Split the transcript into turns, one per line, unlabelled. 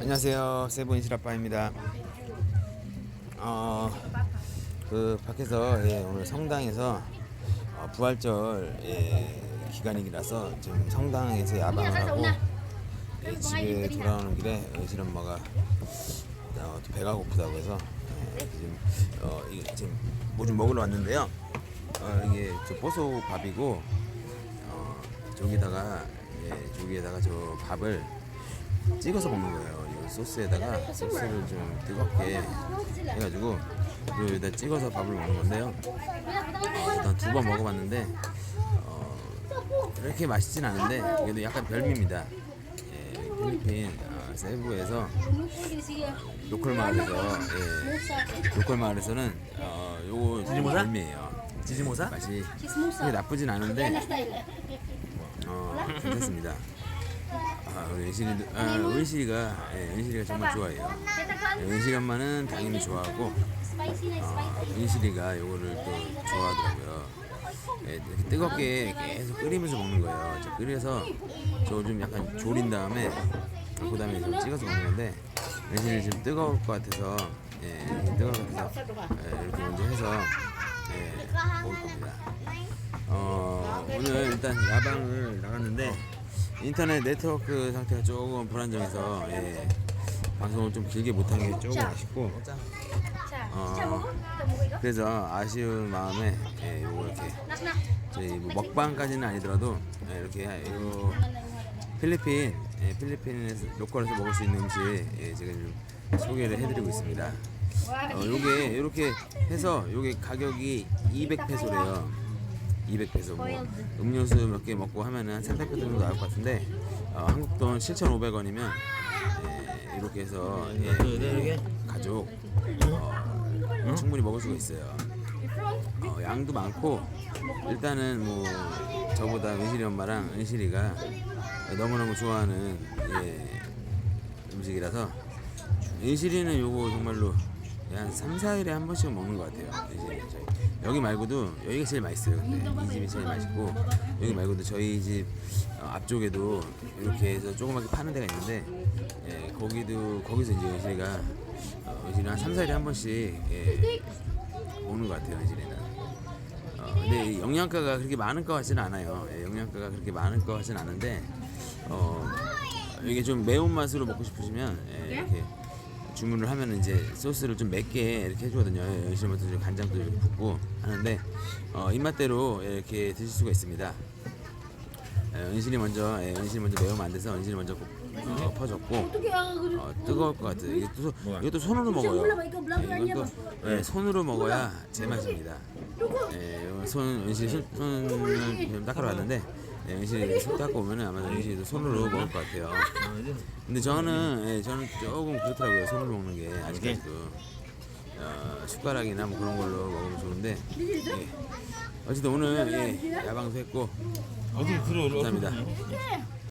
안녕하세요. 세븐 시라빠입니다. 어, 그 밖에서 예, 오늘 성당에서 어, 부활절 예, 기간이라서 지금 성당에서 야방을 하고 예, 집에 돌아오는 길에 은실 엄마가 어, 또 배가 고프다고 해서 예, 지금 어, 이게 지금 뭐 좀 먹으러 왔는데요. 어, 이게 저 보소 밥이고 어, 저기다가 예, 저기에다가 저 밥을 찍어서 먹는 거예요. 이 소스에다가 소스를 좀 뜨겁게 해가지고 여기다 찍어서 밥을 먹는 건데요. 어, 일단 두 번 먹어봤는데 어, 이렇게 맛있진 않은데 그래도 약간 별미입니다. 예, 필리핀 어, 세부에서 로컬 마을에서 예, 로컬 마을에서는 어, 요거 별미예요.
지지모사?
맛이 나쁘진 않은데 어, 괜찮습니다. 아, 우리 은실이, 아, 은실이가, 예, 은실이가 정말 좋아해요. 예, 은실이 엄마는 당연히 좋아하고, 아, 은실이가 요거를 또 좋아하더라고요. 예, 이렇게 뜨겁게 계속 끓이면서 먹는 거예요. 저 끓여서 저 좀 약간 졸인 다음에, 그 다음에 좀 찍어서 먹는 건데, 은실이 지금 뜨거울 것 같아서, 예, 뜨거울 것 같아서, 예, 이렇게 먼저 해서, 예, 먹을 겁니다. 어, 오늘 일단 야방을 나갔는데 인터넷 네트워크 상태가 조금 불안정해서 예, 방송을 좀 길게 못한 게 조금 아쉽고. 어, 그래서 아쉬운 마음에 예, 요거 이렇게. 저희 뭐 먹방까지는 아니더라도 예, 이렇게 요 필리핀 예, 필리핀에서 로컬에서 먹을 수 있는 음식 예, 제가 좀 소개를 해드리고 있습니다. 어, 요게 이렇게 해서 요게 가격이 200페소래요. 200페소 뭐 음료수 몇 개 먹고 하면은 한 300페소 정도 나올 것 같은데 어, 한국 돈 7,500원이면 예, 이렇게 해서 예, 가족 어, 충분히 먹을 수가 있어요. 어, 양도 많고 일단은 뭐 저보다 은실이 엄마랑 은실이가 너무너무 좋아하는 예, 음식이라서 은실이는 요거 정말로 한 3, 4일에 한 번씩 먹는 것 같아요. 은실이 저희. 여기 말고도 여기가 제일 맛있어요. 근데 이 집이 제일 맛있고 여기 말고도 저희 집 어, 앞쪽에도 이렇게 해서 조그맣게 파는 데가 있는데 예, 거기도 거기서 이제 은실이가 어, 한 3, 4일에 한 번씩 예, 오는 것 같아요. 은실이는. 어, 근데 영양가가 그렇게 많은 것 같지는 않아요. 예, 영양가가 그렇게 많은 것 같지는 않은데 어, 이게 좀 매운 맛으로 먹고 싶으시면 예, 이렇게 주문을 하면 이제 소스를 좀 맵게 이렇게 해주거든요. 열심히 좀 간장도 이렇게 붓고 하는데 어, 입맛대로 이렇게 드실 수가 있습니다. 예, 은신이 먼저 예, 은신이 먼저 매우면 안 돼서 은신이 먼저 어, 퍼졌고 어, 뜨거울 것 같아요. 이게 또, 소- 이것도 손으로 먹어요. 예, 이건 또 예, 손으로 먹어야 제맛입니다. 예, 손 은신이 손, 손을 좀 닦으러 왔는데 예, 은신이 손 닦고 오면은 아마 은신이도 손으로 먹을 것 같아요. 근데 저는 예, 저는 조금 그렇더라고요. 손으로 먹는 게 아직까지도 어, 숟가락이나 뭐 그런 걸로 먹으면 좋은데 예. 어쨌든 오늘 예, 야방도 했고
어디 들어?
감사합니다.